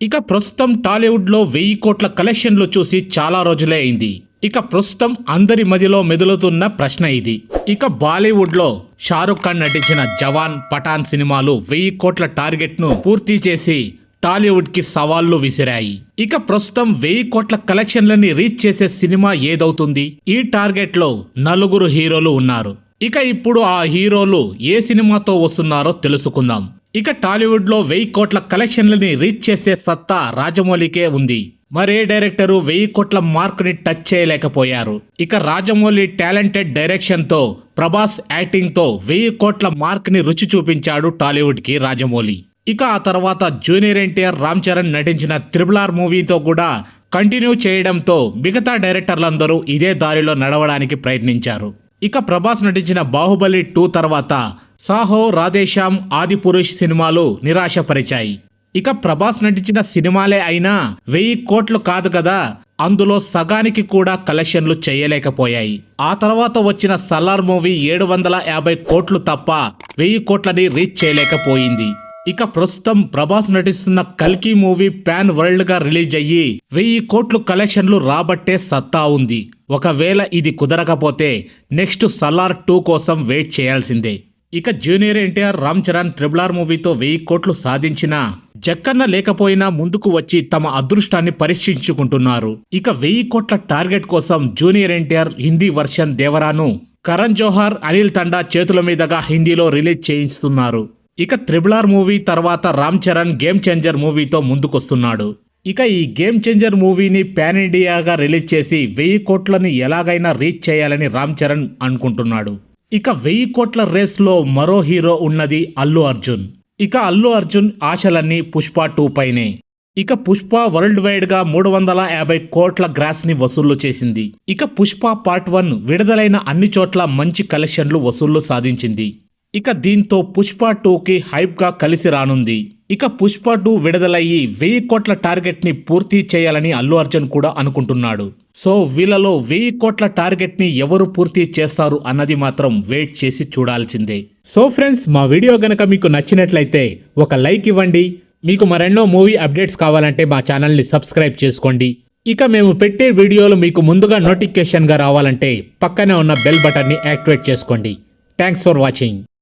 ఇక ప్రస్తుతం టాలీవుడ్లో వెయ్యి కోట్ల కలెక్షన్లు చూసి చాలా రోజులే అయింది. ఇక ప్రస్తుతం అందరి మదిలో మెదులుతున్న ప్రశ్న ఇది. ఇక బాలీవుడ్లో షారుఖ్ ఖాన్ నటించిన జవాన్ పఠాన్ సినిమాలు వెయ్యి కోట్ల టార్గెట్ను పూర్తి చేసి టాలీవుడ్కి సవాళ్ళు విసిరాయి. ఇక ప్రస్తుతం వెయ్యి కోట్ల కలెక్షన్లని రీచ్ చేసే సినిమా ఏదవుతుంది? ఈ టార్గెట్లో నలుగురు హీరోలు ఉన్నారు. ఇక ఇప్పుడు ఆ హీరోలు ఏ సినిమాతో వస్తున్నారో తెలుసుకుందాం. ఇక టాలీవుడ్లో వెయ్యి కోట్ల కలెక్షన్లని రీచ్ చేసే సత్తా రాజమౌళికే ఉంది. మరే డైరెక్టరు వెయ్యి కోట్ల మార్క్ని టచ్ చేయలేకపోయారు. ఇక రాజమౌళి టాలెంటెడ్ డైరెక్షన్తో ప్రభాస్ యాక్టింగ్తో వెయ్యి కోట్ల మార్క్ని రుచి చూపించాడు టాలీవుడ్కి రాజమౌళి. ఇక ఆ తర్వాత జూనియర్ ఎన్టీఆర్ రామ్ చరణ్ నటించిన త్రిబుల్ ఆర్ మూవీతో కూడా కంటిన్యూ చేయడంతో మిగతా డైరెక్టర్లందరూ ఇదే దారిలో నడవడానికి ప్రయత్నించారు. ఇక ప్రభాస్ నటించిన బాహుబలి టూ తర్వాత సాహో రాధేశ్యామ్ ఆదిపురుష్ సినిమాలు నిరాశపరిచాయి. ఇక ప్రభాస్ నటించిన సినిమాలే అయినా వెయ్యి కోట్లు కాదు కదా అందులో సగానికి కూడా కలెక్షన్లు చేయలేకపోయాయి. ఆ తర్వాత వచ్చిన సలార్ మూవీ ఏడు వందల యాభై కోట్లు తప్ప వెయ్యి కోట్లని రీచ్ చేయలేకపోయింది. ఇక ప్రస్తుతం ప్రభాస్ నటిస్తున్న కల్కి మూవీ ప్యాన్ వరల్డ్గా రిలీజ్ అయ్యి వెయ్యి కోట్లు కలెక్షన్లు రాబట్టే సత్తా ఉంది. ఒకవేళ ఇది కుదరకపోతే నెక్స్ట్ సలార్ టూ కోసం వెయిట్ చేయాల్సిందే. ఇక junior NTR Ram Charan triple R మూవీతో వెయ్యి కోట్లు సాధించిన జక్కన్న లేకపోయినా ముందుకు వచ్చి తమ అదృష్టాన్ని పరీక్షించుకుంటున్నారు. ఇక వెయ్యి కోట్ల టార్గెట్ కోసం జూనియర్ ఎన్టీఆర్ హిందీ వర్షన్ దేవరాను కరణ్ జోహార్ అనిల్ తండా చేతుల మీదుగా హిందీలో రిలీజ్ చేయిస్తున్నారు. ఇక త్రిబులార్ ఆర్ మూవీ తర్వాత రామ్ చరణ్ గేమ్ చేంజర్ మూవీతో ముందుకొస్తున్నాడు. ఇక ఈ గేమ్ చేంజర్ మూవీని పాన్ ఇండియాగా రిలీజ్ చేసి వెయ్యి కోట్లని ఎలాగైనా రీచ్ చేయాలని రామ్ చరణ్ అనుకుంటున్నాడు. ఇక వెయ్యి కోట్ల రేస్లో మరో హీరో ఉన్నది అల్లు అర్జున్. ఇక అల్లు అర్జున్ ఆశలన్నీ పుష్ప టూ పైనే. ఇక పుష్ప వరల్డ్ వైడ్గా మూడు వందల యాభై కోట్ల గ్రాస్ని వసూళ్ళు చేసింది. ఇక పుష్ప పార్ట్ వన్ విడుదలైన అన్ని చోట్ల మంచి కలెక్షన్లు వసూళ్ళు సాధించింది. ఇక దీంతో పుష్ప టూకి హైప్గా కలిసి రానుంది. ఇక పుష్ప టూ విడుదలయ్యి వెయ్యి కోట్ల టార్గెట్ని పూర్తి చేయాలని అల్లు అర్జున్ కూడా అనుకుంటున్నాడు. సో వీళ్ళలో వెయ్యి కోట్ల టార్గెట్ని ఎవరు పూర్తి చేస్తారు అన్నది మాత్రం వెయిట్ చేసి చూడాల్సిందే. సో ఫ్రెండ్స్ మా వీడియో గనక మీకు నచ్చినట్లయితే ఒక లైక్ ఇవ్వండి. మీకు మరెన్నో మూవీ అప్డేట్స్ కావాలంటే మా ఛానల్ని సబ్స్క్రైబ్ చేసుకోండి. ఇక మేము పెట్టే వీడియోలు మీకు ముందుగా నోటిఫికేషన్గా రావాలంటే పక్కనే ఉన్న బెల్ బటన్ని యాక్టివేట్ చేసుకోండి. Thanks for watching.